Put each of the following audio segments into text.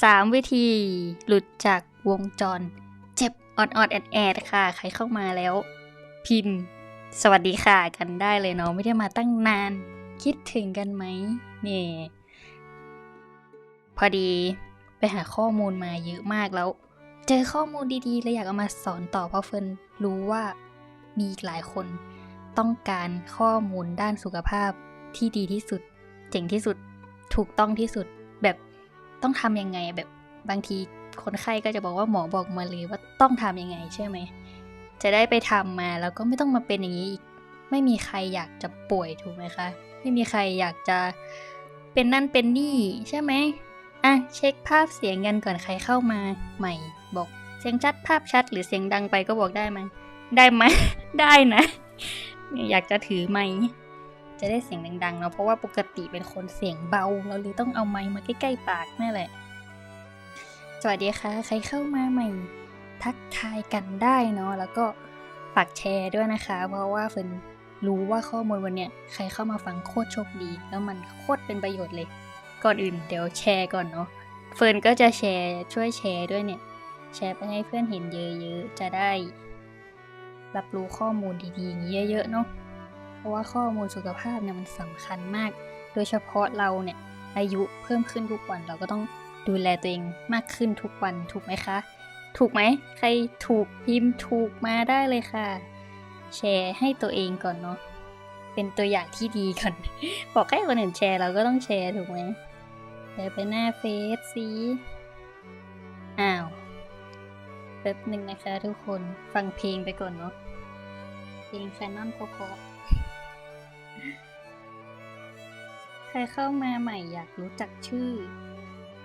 สามวิธีหลุดจากวงจร เจ็บออดออดแอดแอดค่ะ ใครเข้ามาแล้ว พิมพ์ สวัสดีค่ะกันได้เลยเนาะไม่ได้มาตั้งนาน คิดถึงกันไหมเนี่ยพอดีไปหาข้อมูลมาเยอะมากแล้ว เจอข้อมูลดีๆเลยอยากเอามาสอนต่อเพราะเฟิร์นรู้ว่ามีอีกหลายคน ต้องการข้อมูลด้านสุขภาพที่ดีที่สุด เจ๋งที่สุด ถูกต้องที่สุดแบบ ต้องทำยังไงแบบบางทีคนไข้ก็จะบอกว่าหมอบอกมาเลยว่าต้องทำยังไงใช่ไหม จะได้ไปทำมาแล้วก็ไม่ต้องมาเป็นอย่างนี้อีก ไม่มีใครอยากจะป่วยถูกไหมคะ ไม่มีใครอยากจะเป็นนั่นเป็นนี่ใช่ไหมอะเช็คภาพเสียงกันก่อนใครเข้ามาใหม่ บอกเสียงชัดภาพชัด หรือเสียงดังไปก็บอกได้ไหมได้ไหมได้นะ อยากจะถือไหม จะได้เสียงดังๆเนาะเพราะว่าปกติเป็นคนเสียงเบา เราเลยต้องเอาไมค์มาใกล้ๆปากนั่นแหละ สวัสดีค่ะ ใครเข้ามาใหม่ ทักทายกันได้เนาะแล้วก็ฝากแชร์ด้วยนะคะ เพราะว่าเฟิร์นรู้ว่าข้อมูลวันเนี้ยใครเข้ามาฟังโคตรโชคดี แล้วมันโคตรเป็นประโยชน์เลย ก่อนอื่นเดี๋ยวแชร์ก่อนเนาะเฟิร์นก็จะแชร์ช่วยแชร์ด้วยเนี่ย แชร์ไปให้เพื่อนเห็นเยอะๆจะได้ รับรู้ข้อมูลดีๆอย่างนี้เยอะๆเนาะ เพราะว่าข้อมูลสุขภาพเนี่ยมันสำคัญมาก โดยเฉพาะเราเนี่ยอายุเพิ่มขึ้นทุกวันเราก็ต้องดูแลตัวเองมากขึ้นทุกวันถูกไหมคะ ถูกไหมใครถูกพิมพ์ถูกมาได้เลยค่ะ แชร์ให้ตัวเองก่อนเนาะเป็นตัวอย่างที่ดีก่อนบอกให้คนอื่นแชร์เราก็ต้องแชร์ถูกไหมแชร์ไปหน้าเฟซซีอ้าวแป๊บหนึ่งนะคะทุกคนฟังเพลงไปก่อนเนาะเพลงแฟนนอนพอๆ ใครเข้ามาใหม่อยากรู้จักชื่อ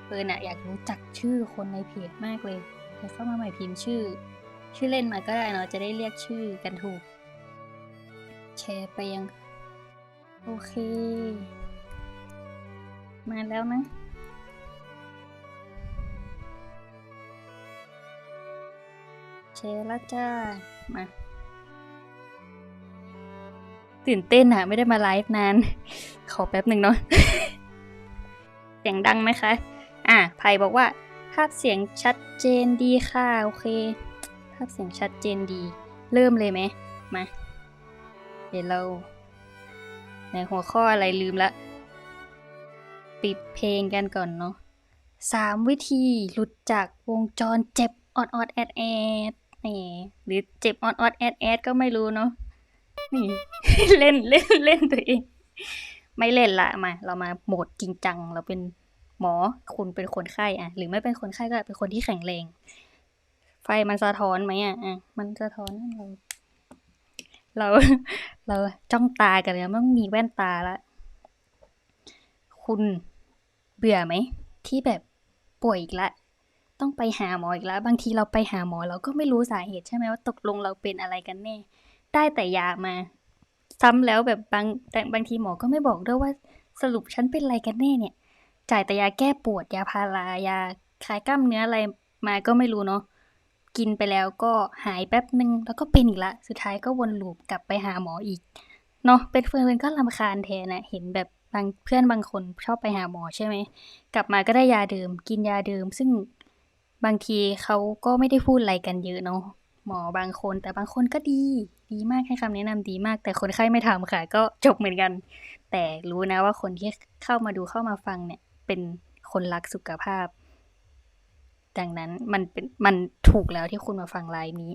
เฟิร์นอะอยากรู้จักชื่อคนในเพจมากเลยใครเข้ามาใหม่พิมพ์ชื่อ ชื่อเล่นมาก็ได้เนาะจะได้เรียกชื่อกันถูก แชร์ไปยัง โอเค มาแล้วนะแชร์แล้วจ้า มา ตื่นเต้นอะไม่ได้มาไลฟ์นาน ขอแป๊บหนึ่งเนาะเสียงดังไหมคะ อะไผ่บอกว่า ภาพเสียงชัดเจนดีค่ะ โอเค ภาพเสียงชัดเจนดี เริ่มเลยไหมมา เดี๋ยวเราในหัวข้ออะไรลืมละ ปิดเพลงกันก่อนเนาะสามวิธีหลุดจากวงจรเจ็บออดออดแอดแอดนี่หรือเจ็บออดออดแอดแอดก็ไม่รู้เนาะ นี่ เล่นเล่นเล่นตัวเอง ไม่เล่นละมา เรามาโหมดจริงจัง เราเป็นหมอคุณเป็นคนไข้อะหรือไม่เป็นคนไข้ก็เป็นคนที่แข็งแรง ไฟมันสะท้อนไหมอะอะมันสะท้อนเราเราเราจ้องตากันเลยไม่ต้องมีแว่นตาละ คุณเบื่อไหม ที่แบบป่วยอีกละ ต้องไปหาหมออีกแล้ว บางทีเราไปหาหมอเราก็ไม่รู้สาเหตุใช่ไหมว่าตกลงเราเป็นอะไรกันแน่ ได้แต่ยามา ซ้ำแล้วแบบบางแต่บางทีหมอก็ไม่บอกด้วยว่าสรุปฉันเป็นอะไรกันแน่เนี่ย จ่ายแต่ยาแก้ปวดยาพารายาคลายกล้ามเนื้ออะไรมาก็ไม่รู้เนาะกินไปแล้วก็หายแป๊บหนึ่งแล้วก็เป็นอีกละ สุดท้ายก็วนลูปกลับไปหาหมออีกเนาะเป็นเฟิร์นก็ลำคาญแทนนะเห็นแบบบางเพื่อนบางคนชอบไปหาหมอใช่ไหมกลับมาก็ได้ยาเดิม กินยาเดิม ซึ่งบางทีเขาก็ไม่ได้พูดอะไรกันเยอะเนาะ หมอบางคน แต่บางคนก็ดี ดีมากให้คำแนะนำดีมาก แต่คนไข้ไม่ทำค่ะ ก็จบเหมือนกัน แต่รู้นะว่าคนที่เข้ามาดูเข้ามาฟังเนี่ย เป็นคนรักสุขภาพ ดังนั้นมันเป็นมันถูกแล้วที่คุณมาฟังไลน์นี้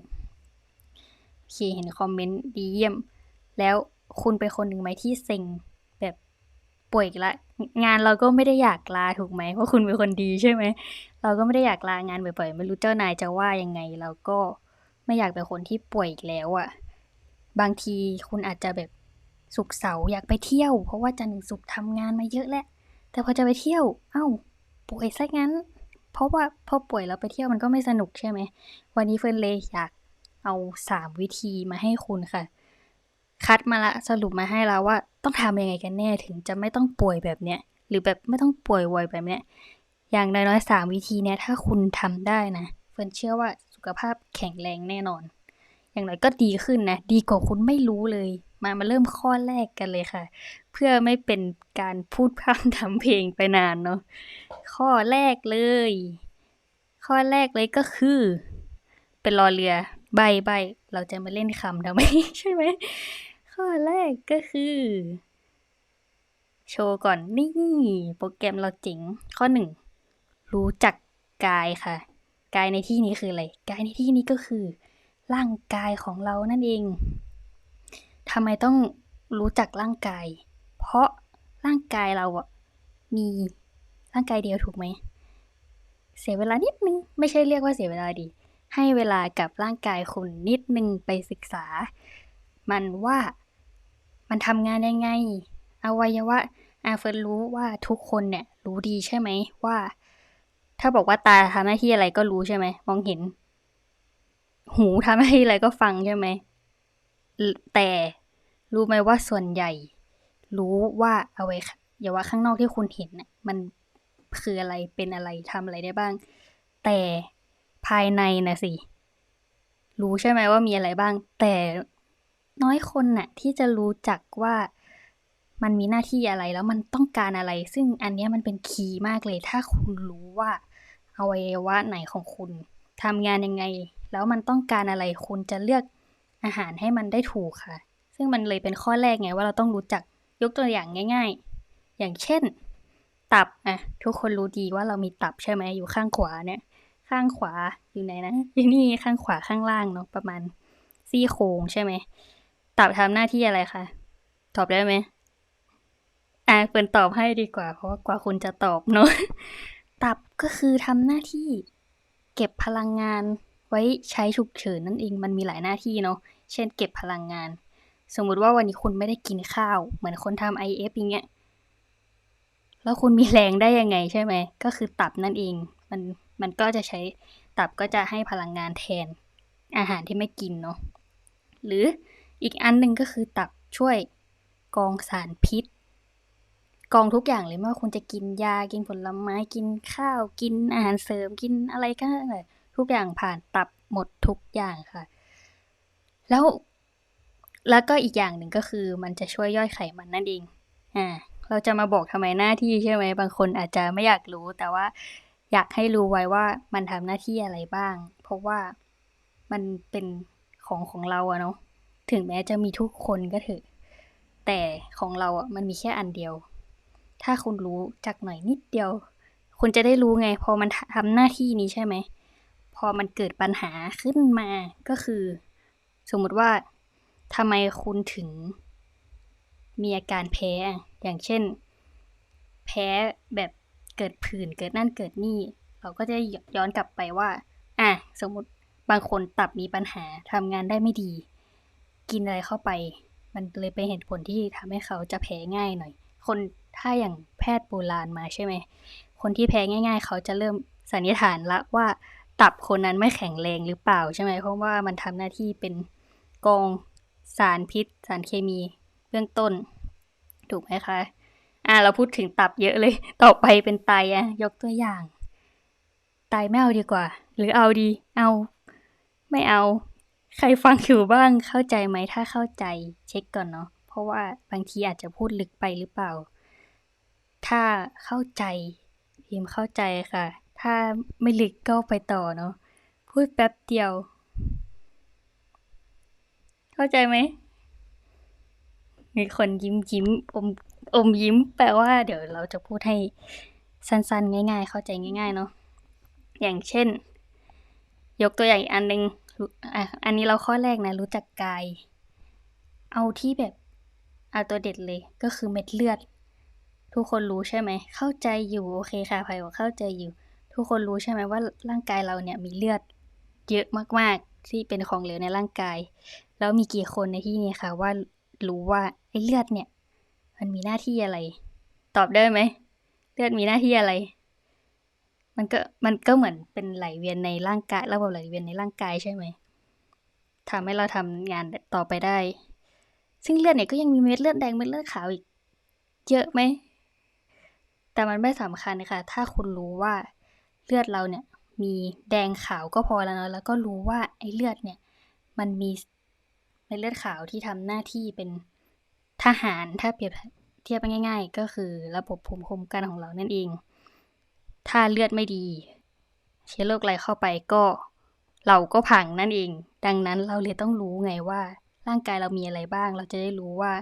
โอเคเห็นคอมเมนต์ดีเยี่ยม แล้วคุณเป็นคนหนึ่งไหมที่เซ็งแบบป่วยละงานเราก็ไม่ได้อยากลาถูกไหมเพราะคุณเป็นคนดีใช่ไหมเราก็ไม่ได้อยากลางานบ่อยๆ ไม่รู้เจ้านายจะว่ายังไง เราก็ ไม่อยากเป็นคนที่ป่วยอีกแล้วอะ่ะ บางทีคุณอาจจะแบบสุกเสาร์อยากไปเที่ยว เพราะว่าจันทร์ถึงศุกร์ทำงานมาเยอะแล้วแต่พอจะไปเที่ยว เอ้า ป่วยซะงั้น เพราะว่าพอป่วยแล้วไปเที่ยวมันก็ไม่สนุกใช่ไหม วันนี้เฟิร์นเลยอยากเอาสามวิธีมาให้คุณค่ะ คัดมาละสรุปมาให้แล้วว่า ต้องทำยังไงกันแน่ถึงจะไม่ต้องป่วยแบบเนี้ยหรือแบบไม่ต้องป่วยบ่อยแบบเนี้ยอย่างน้อยๆสามวิธีเนี้ยถ้าคุณทำได้นะ เฟิร์นเชื่อว่า ขภาพแข็งแรงแน่นอน อย่างน้อยก็ดีขึ้นนะ ดีกว่าคุณไม่รู้เลย มามาเริ่มข้อแรกกันเลยค่ะ เพื่อไม่เป็นการพูดพร่ำทำเพลงไปนานเนาะ ข้อแรกเลย ข้อแรกเลยก็คือ เป็นรอเรือใบใบ เราจะมาเล่นคำทำไมใช่ไหม ข้อแรกก็คือ โชว์ก่อนนี่ โปรแกรมเราเจ๋งข้อหนึ่ง รู้จักกายค่ะ กายในที่นี้คืออะไร กายในที่นี้ก็คือ ร่างกายของเรานั่นเอง ทำไมต้องรู้จักร่างกาย เพราะร่างกายเราอะมีร่างกายเดียวถูกไหม เสียเวลานิดนึง ไม่ใช่เรียกว่าเสียเวลาดี ให้เวลากับร่างกายคุณนิดนึงไปศึกษา มันว่ามันทำงานยังไง อวัยวะอาเฟิร์นรู้ว่าทุกคนเนี่ยรู้ดีใช่ไหมว่า ถ้าบอกว่าตาทำหน้าที่อะไรก็รู้ใช่ไหมมองเห็น หูทำหน้าที่อะไรก็ฟังใช่ไหมแต่รู้ไหมว่าส่วนใหญ่ รู้ว่าเอาไว้อย่าว่าข้างนอกที่คุณเห็นมันคืออะไรเป็นอะไรทำอะไรได้บ้าง แต่ภายในนะสิ รู้ใช่ไหมว่ามีอะไรบ้าง แต่น้อยคนน่ะ ที่จะรู้จักว่ามันมีหน้าที่อะไรแล้วมันต้องการอะไร ซึ่งอันนี้มันเป็นคีย์มากเลย ถ้าคุณรู้ว่า อวัยวะไหนของคุณทำงานยังไง แล้วมันต้องการอะไรคุณจะเลือกอาหารให้มันได้ถูกค่ะ ซึ่งมันเลยเป็นข้อแรกไงว่าเราต้องรู้จักยกตัวอย่างง่าย ๆ อย่างเช่น ตับอะทุกคนรู้ดีว่าเรามีตับใช่ไหมอยู่ข้างขวาเนี่ย ข้างขวาอยู่ไหนนะอยู่นี่ข้างขวาข้างล่างเนาะประมาณซี่โครงใช่ไหมตับทำหน้าที่อะไรคะตอบได้ไหมอะเปิดตอบให้ดีกว่า เพราะว่ากว่าคุณจะตอบเนาะ ตับก็คือทำหน้าที่เก็บพลังงานไว้ใช้ฉุกเฉินนั่นเองมันมีหลายหน้าที่เนาะเช่นเก็บพลังงาน สมมุติว่าวันนี้คุณไม่ได้กินข้าว เหมือนคนทำ IF อย่างเงี้ยแล้วคุณมีแรงได้ยังไงใช่ไหมก็คือตับนั่นเองมันมันก็จะใช้ตับก็จะให้พลังงานแทนอาหารที่ไม่กินเนาะหรืออีกอันหนึ่งก็คือตับช่วยกองสารพิษ กองทุกอย่างเลยไม่ว่าคุณจะกินยากินผลไม้กินข้าวกินอาหารเสริมกินอะไรก็ได้ทุกอย่างผ่านตับหมดทุกอย่างค่ะ แล้วแล้วก็อีกอย่างหนึ่งก็คือมันจะช่วยย่อยไขมันนั่นเองอ่าเราจะมาบอกทำไมหน้าที่ใช่ไหมบางคนอาจจะไม่อยากรู้ แต่ว่าอยากให้รู้ไว้ว่ามันทำหน้าที่อะไรบ้าง เพราะว่ามันเป็นของของเราอะเนาะถึงแม้จะมีทุกคนก็เถอะแต่ของเราอะมันมีแค่อันเดียว ถ้าคุณรู้จักหน่อยนิดเดียว คุณจะได้รู้ไง พอมันทำหน้าที่นี้ใช่ไหม พอมันเกิดปัญหาขึ้นมาก็คือ สมมุติว่าทำไมคุณถึง มีอาการแพ้ อย่างเช่น แพ้แบบเกิดผื่นเกิดนั่นเกิดนี่ เราก็จะย้อนกลับไปว่า อะสมมติบางคนตับมีปัญหาทำงานได้ไม่ดี กินอะไรเข้าไป มันเลยเป็นเหตุผลที่ทำให้เขาจะแพ้ง่ายหน่อย คน ถ้าอย่างแพทย์โบราณมาใช่ไหม คนที่แพ้ง่าย ๆ เขาจะเริ่มสันนิษฐานละว่าตับคนนั้นไม่แข็งแรงหรือเปล่าใช่ไหม เพราะว่ามันทำหน้าที่เป็นกองสารพิษ สารเคมีเบื้องต้น ถูกไหมคะ อ่าเราพูดถึงตับเยอะเลย ต่อไปเป็นไตอะยกตัวอย่าง ไตไม่เอาดีกว่า หรือเอาดี เอา ไม่เอา ใครฟังอยู่บ้างเข้าใจไหมถ้าเข้าใจเช็คก่อนเนาะเพราะว่าบางทีอาจจะพูดลึกไปหรือเปล่า ถ้าเข้าใจพิมพ์เข้าใจค่ะ ถ้าไม่ลึกก็ไปต่อเนาะพูดแป๊บเดียว เข้าใจไหมมีคนยิ้มยิ้มอมอมยิ้ม แปลว่า เดี๋ยวเราจะพูดให้สั้นๆ ง่าย ๆ เข้าใจง่าย ๆ เนาะอย่างเช่น ยกตัวอย่างอีกอันนึงอะอันนี้เราข้อแรกนะ รู้จักกาย เอาที่แบบเอาตัวเด็ดเลยก็คือเม็ดเลือด ทุกคนรู้ใช่ไหม เข้าใจอยู่โอเคค่ะไผ่บอกเข้าใจอยู่ ทุกคนรู้ใช่ไหมว่าร่างกายเราเนี่ยมีเลือดเยอะมากๆ ที่เป็นของเหลวในร่างกาย แล้วมีกี่คนในที่นี้คะว่ารู้ว่าไอ้เลือดเนี่ย มันมีหน้าที่อะไร ตอบได้ไหมเลือดมีหน้าที่อะไร มันก็มันก็เหมือนเป็นไหลเวียนในร่างกายระบบไหลเวียนในร่างกายใช่ไหมทำให้เราทำงานต่อไปได้ ซึ่งเลือดเนี่ยก็ยังมีเม็ดเลือดแดงเม็ดเลือดขาวอีก เยอะไหม แต่มันไม่สำคัญค่ะ ถ้าคุณรู้ว่าเลือดเราเนี่ยมีแดงขาวก็พอแล้วเนาะแล้วก็รู้ว่าไอ้เลือดเนี่ย มันมีในเลือดขาวที่ทำหน้าที่เป็นทหารถ้าเปรียบเทียบง่าย ๆ ก็คือระบบภูมิคุ้มกันของเรานั่นเอง ถ้าเลือดไม่ดี เชื้อโรคอะไรเข้าไปก็เราก็พังนั่นเอง ดังนั้นเราเลยต้องรู้ไงว่า ร่างกายเรามีอะไรบ้าง เราจะได้รู้ว่า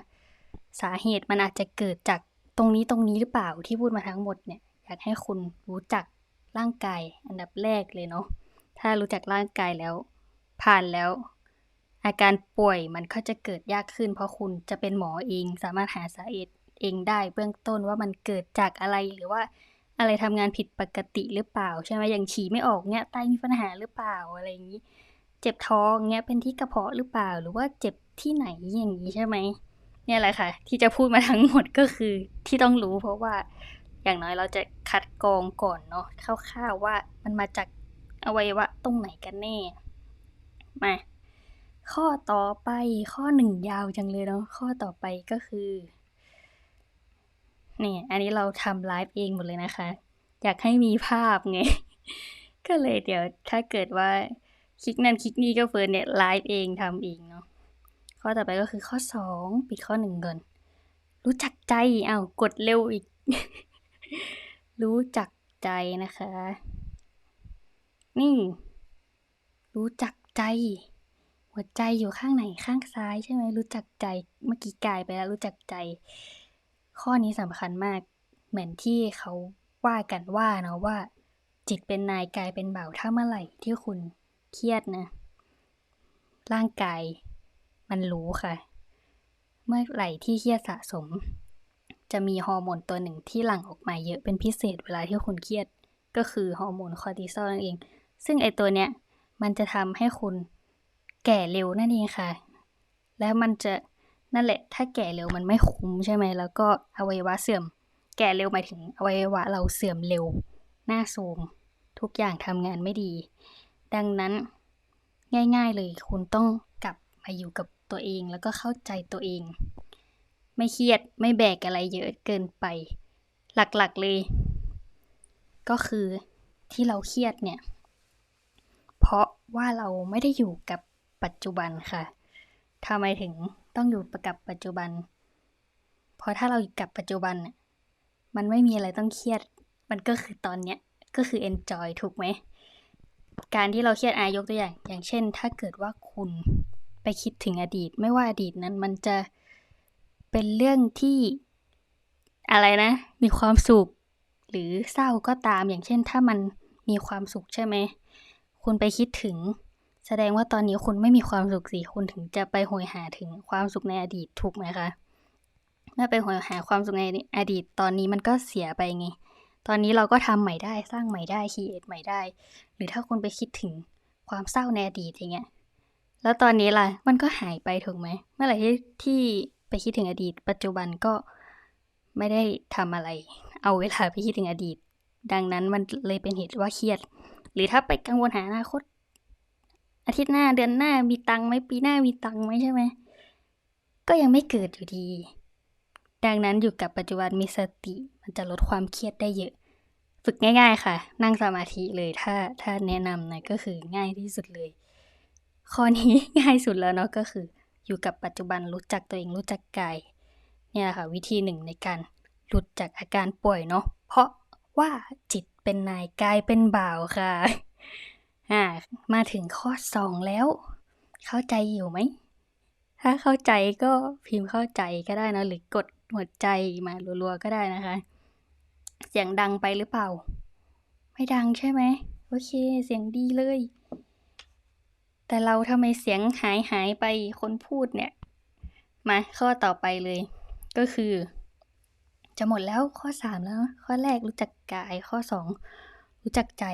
สาเหตุมันอาจจะเกิดจาก รงนี้ตรงนี้หรือเปล่าที่พูดมาทั้งหมดเนี่ยอยากให้คุณรู้จักร่างกายอันดับแรกเลยเนาะถ้ารู้จักร่างกายแล้ว ผ่านแล้ว อาการป่วยมันก็จะเกิดยากขึ้น เพราะคุณจะเป็นหมอเอง สามารถหาสาเหตุเองได้เบื้องต้นว่ามันเกิดจากอะไรหรือว่าอะไรทำงานผิดปกติหรือเปล่า ใช่ไหมอย่างฉี่ไม่ออกเนี่ยไตมีปัญหาหรือเปล่าอะไรอย่างนี้ เจ็บท้องเนี่ยเป็นที่กระเพาะหรือเปล่า หรือว่าเจ็บที่ไหนอย่างนี้ใช่ไหม เนี่ยแหละค่ะ ที่จะพูดมาทั้งหมดก็คือที่ต้องรู้เพราะว่าอย่างน้อยเราจะคัดกรองก่อนเนาะคร่าวๆว่ามันมาจากอวัยวะตรงไหนกันแน่ มา ข้อต่อไปข้อหนึ่งยาวจังเลยเนาะข้อต่อไปก็คือนี่อันนี้เราทำไลฟ์เองหมดเลยนะคะ อยากให้มีภาพไง ก็เลยเดี๋ยวถ้าเกิดว่าคลิกนั่นคลิกนี่ก็เฟิร์นเนี่ยไลฟ์เองทำเองเนาะ ข้อต่อไปก็คือข้อสองปิดข้อหนึ่งก่อนรู้จักใจอ้าวกดเร็วอีก รู้จักใจนะคะ นี่ รู้จักใจ หัวใจอยู่ข้างไหนข้างซ้ายใช่ไหมรู้จักใจเมื่อกี้กายไปแล้วรู้จักใจ ข้อนี้สำคัญมาก เหมือนที่เขาว่ากันว่านะว่า จิตเป็นนายกายเป็นเบ่าวถ้าเมื่อไหร่ที่คุณเครียดนะ ร่างกาย มันรู้ค่ะ เมื่อไหร่ที่เครียดสะสม จะมีฮอร์โมนตัวหนึ่งที่หลั่งออกมาเยอะเป็นพิเศษเวลาที่คุณเครียด ก็คือฮอร์โมนคอร์ติซอลนั่นเอง ซึ่งไอตัวเนี้ยมันจะทำให้คุณแก่เร็วนั่นเองค่ะ แล้วมันจะนั่นแหละ ถ้าแก่เร็วมันไม่คุ้มใช่ไหม แล้วก็อวัยวะเสื่อม แก่เร็วหมายถึงอวัยวะเราเสื่อมเร็ว หน้าโทรมทุกอย่างทำงานไม่ดี ดังนั้นง่าย ๆเลยคุณต้องกลับมาอยู่กับ ตัวเอง แล้วก็เข้าใจตัวเอง ไม่เครียดไม่แบกอะไรเยอะเกินไป หลักๆเลย ก็คือที่เราเครียดเนี่ย เพราะว่าเราไม่ได้อยู่กับปัจจุบันค่ะทำไมถึงต้องอยู่กับปัจจุบัน เพราะถ้าเราอยู่กับปัจจุบัน มันไม่มีอะไรต้องเครียด มันก็คือตอนเนี้ยก็คือ enjoy ถูกไหม การที่เราเครียดอายกตัวอย่าง อย่างเช่น ถ้าเกิดว่าคุณ ไปคิดถึงอดีต ไม่ว่าอดีตนั้นมันจะเป็นเรื่องที่อะไรนะ มีความสุข หรือเศร้าก็ตามอย่างเช่น ถ้ามันมีความสุขใช่ไหมคุณไปคิดถึง แสดงว่าตอนนี้คุณไม่มีความสุขสิคุณถึงจะไปหอยหาถึงความสุขในอดีตถูกไหมคะเมื่อไปหอยหาความสุขในอดีตตอนนี้มันก็เสียไปไง ตอนนี้เราก็ทำใหม่ได้สร้างใหม่ได้คีเอทใหม่ได้ หรือถ้าคุณไปคิดถึงความเศร้าในอดีตอย่างเงี้ย แล้วตอนนี้ล่ะ มันก็หายไปถูกไหม เมื่อไหร่ที่ไปคิดถึงอดีต ปัจจุบันก็ไม่ได้ทำอะไร เอาเวลาไปคิดถึงอดีต ดังนั้นมันเลยเป็นเหตุว่าเครียด หรือถ้าไปกังวลหาอนาคต อาทิตย์หน้าเดือนหน้ามีตังไหมปีหน้ามีตังไหมใช่ไหม ก็ยังไม่เกิดอยู่ดี ดังนั้นอยู่กับปัจจุบันมีสติ มันจะลดความเครียดได้เยอะ ฝึกง่าย ๆ ค่ะ นั่งสมาธิเลยถ้าถ้าแนะนำนะก็คือง่ายที่สุดเลย ข้อนี้ง่ายสุดแล้วเนาะก็คือ อยู่กับปัจจุบันรู้จักตัวเองรู้จักกายเนี่ยค่ะวิธีหนึ่งในการหลุดจากอาการป่วยเนาะเพราะว่าจิตเป็นนายกายเป็นบ่าวค่ะอ่ามาถึงข้อสองแล้ว เข้าใจอยู่ไหม ถ้าเข้าใจก็พิมพ์เข้าใจก็ได้นะหรือกดหัวใจมารัวๆก็ได้นะคะ เสียงดังไปหรือเปล่า ไม่ดังใช่ไหมโอเค เสียงดีเลย แต่เราทำไมเสียงหายหายไปคนพูดเนี่ย มาข้อต่อไปเลย ก็คือ จะหมดแล้วข้อสามแล้ว ข้อแรกรู้จักกาย ข้อสองรู้จักใจ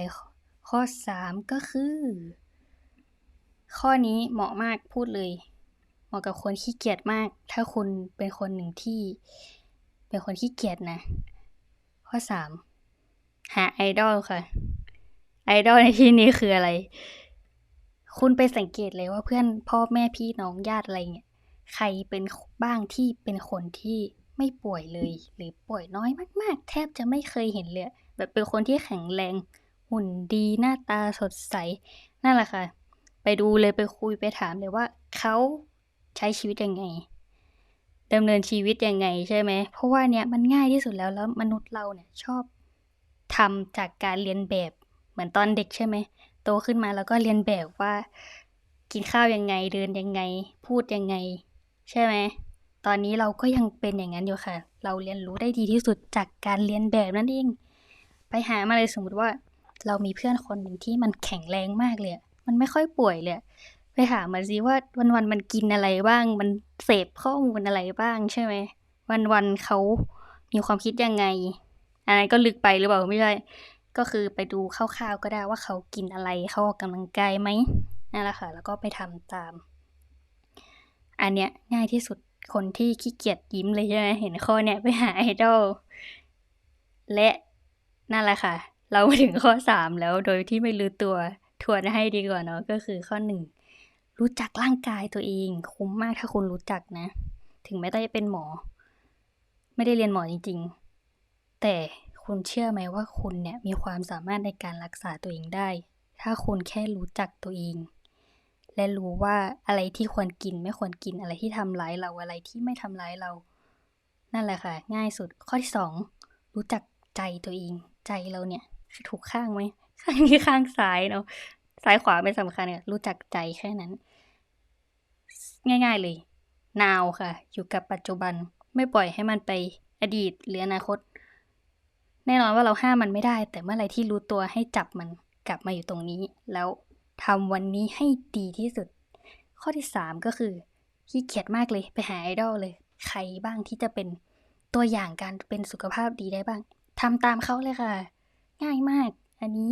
ข้อสามก็คือ ข้อนี้เหมาะมากพูดเลย เหมาะกับคนขี้เกียจมาก ถ้าคุณเป็นคนหนึ่งที่ เป็นคนขี้เกียจนะ ข้อสามหาไอดอลค่ะ ไอดอลในที่นี้คืออะไร คุณไปสังเกตเลยว่าเพื่อนพ่อแม่พี่น้องญาติอะไรเงี้ยใครเป็นบ้างที่เป็นคนที่ไม่ป่วยเลย หรือป่วยน้อยมาก ๆ แทบจะไม่เคยเห็นเลย แบบเป็นคนที่แข็งแรง หุ่นดีหน้าตาสดใส นั่นแหละค่ะ ไปดูเลยไปคุยไปถามเลยว่าเขาใช้ชีวิตยังไงดำเนินชีวิตยังไงใช่ไหม เพราะว่าเนี่ยมันง่ายที่สุดแล้วแล้วมนุษย์เราเนี่ยชอบทำจากการเรียนแบบเหมือนตอนเด็กใช่ไหม โตขึ้นมาแล้วก็เรียนแบบว่า กินข้าวยังไงเดินยังไง พูดยังไง ใช่ไหมตอนนี้เราก็ยังเป็นอย่างนั้นอยู่ค่ะ เราเรียนรู้ได้ดีที่สุดจากการเรียนแบบนั่นเอง ไปหามาเลยสมมติว่า เรามีเพื่อนคนหนึ่งที่มันแข็งแรงมากเลย มันไม่ค่อยป่วยเลย ไปหามาสิว่าวันๆมันกินอะไรบ้าง มันเสพข้อมูลอะไรบ้างใช่ไหม วันๆเขามีความคิดยังไง อันนั้นก็ลึกไปหรือเปล่าไม่ใช่ ก็คือไปดูคร่าวๆก็ได้ว่าเขากินอะไรเขาออกกำลังกายไหมนั่นแหละค่ะแล้วก็ไปทำตาม อันเนี้ยง่ายที่สุดคนที่ขี้เกียจยิ้มเลยใช่ไหมเห็นข้อเนี้ยไปหาไอดอลและนั่นแหละค่ะ เรามาถึงข้อสามแล้วโดยที่ไม่รู้ตัวทวนให้ดีกว่าเนาะก็คือข้อหนึ่งรู้จักร่างกายตัวเอง คุ้มมากถ้าคุณรู้จักนะ ถึงแม้ต้องจะเป็นหมอ ไม่ได้เรียนหมอจริง ๆ แต่ คุณเชื่อไหมว่าคุณเนี่ยมีความสามารถในการรักษาตัวเองได้ ถ้าคุณแค่รู้จักตัวเอง และรู้ว่าอะไรที่ควรกินไม่ควรกินอะไรที่ทำร้ายเราอะไรที่ไม่ทำร้ายเรา นั่นแหละค่ะ ง่ายสุดข้อที่สองรู้จักใจตัวเอง ใจเราเนี่ยถูกข้างไหมข้างนี้ข้างซ้ายเนาะซ้ายขวาไม่สำคัญเนี่ยรู้จักใจแค่นั้น ง่าย ๆเลย now ค่ะ อยู่กับปัจจุบันไม่ปล่อยให้มันไปอดีตหรืออนาคต แน่นอนว่าเราห้ามมันไม่ได้ แต่เมื่อไรที่รู้ตัวให้จับมันกลับมาอยู่ตรงนี้ แล้วทำวันนี้ให้ดีที่สุด ข้อที่สามก็คือขี้เกียจมากเลยไปหาไอดอลเลย ใครบ้างที่จะเป็นตัวอย่างการเป็นสุขภาพดีได้บ้างทำตามเขาเลยค่ะ ง่ายมาก อันนี้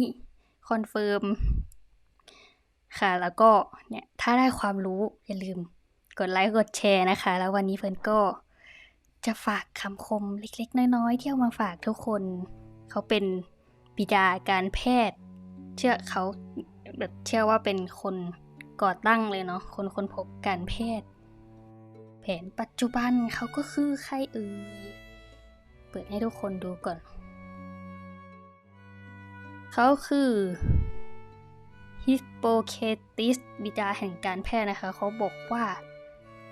คอนเฟิร์มค่ะ แล้วก็เนี่ยถ้าได้ความรู้อย่าลืมกดไลค์กดแชร์นะคะ แล้ววันนี้เฟิร์นก็ จะฝากคำคมเล็กๆ น้อยๆ ที่เอามาฝากทุกคน เขาเป็นบิดาการแพทย์ เชื่อเขาแบบเชื่อว่าเป็นคนก่อตั้งเลยเนาะคนคนพบการแพทย์ แผนปัจจุบันเขาก็คือใครเอ่ยเปิดให้ทุกคนดูก่อน เขาคือฮิปโปเคติสบิดาแห่งการแพทย์นะคะ เขาบอกว่า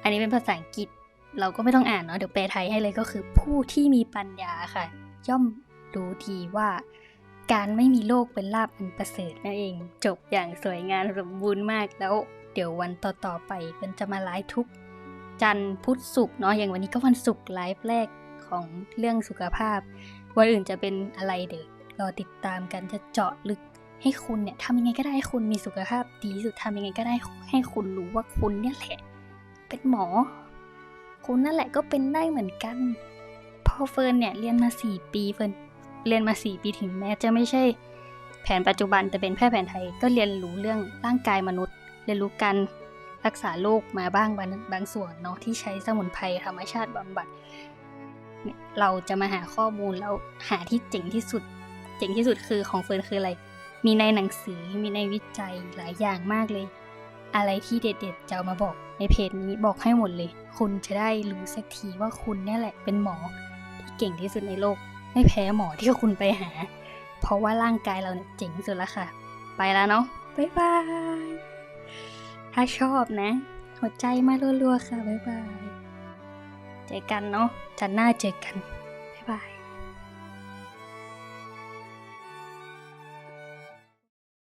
อันนี้เป็นภาษาอังกฤษ เราก็ไม่ต้องอ่านเนาะเดี๋ยวแปลไทยให้เลยก็คือผู้ที่มีปัญญาค่ะ ย่อมรู้ดีว่า การไม่มีโลกเป็นลาบอันประเสริฐนั่นเอง จบอย่างสวยงามสมบูรณ์มากแล้ว เดี๋ยววันต่อๆไปเป็นจะมาไลฟ์ทุก จันทร์พุธศุกร์เนาะอย่างวันนี้ก็วันศุกร์ไลฟ์แรกของเรื่องสุขภาพ วันอื่นจะเป็นอะไรเดี๋ยวรอติดตามกันจะเจาะลึกให้คุณเนี่ยทำยังไงก็ได้ให้คุณมีสุขภาพดีสุดทำยังไงก็ได้ให้คุณรู้ว่าคุณเนี่ยแหละ เป็นหมอ คุณนั่นแหละก็เป็นได้เหมือนกัน พอเฟิร์นเนี่ยเรียนมาสี่ปีเฟิร์นเรียนมาสี่ปีถึงแม้จะไม่ใช่ แผนปัจจุบันแต่เป็นแพทย์แผนไทยก็เรียนรู้เรื่องร่างกายมนุษย์ เรียนรู้การรักษาโรคมาบ้างบางบางส่วนเนาะที่ใช้สมุนไพรธรรมชาติบำบัดเราจะมาหาข้อมูลแล้วหาที่เจ๋งที่สุด เจ๋งที่สุดคือของเฟิร์นคืออะไร มีในหนังสือมีในวิจัยหลายอย่างมากเลย อะไรที่เด็ดๆจะเอามาบอกในเพจนี้บอกให้หมดเลย คุณจะได้รู้สักทีว่าคุณนี่แหละเป็นหมอที่เก่งที่สุดในโลก ไม่แพ้หมอที่คุณไปหา เพราะว่าร่างกายเราเนี่ยเจ๋งสุดล้วค่ะ ไปแล้วเนาะบ๊ายบาย ถ้าชอบนะ หัวใจมารัวๆค่ะบ๊ายบาย เจอกันเนาะจันหน้าเจอกัน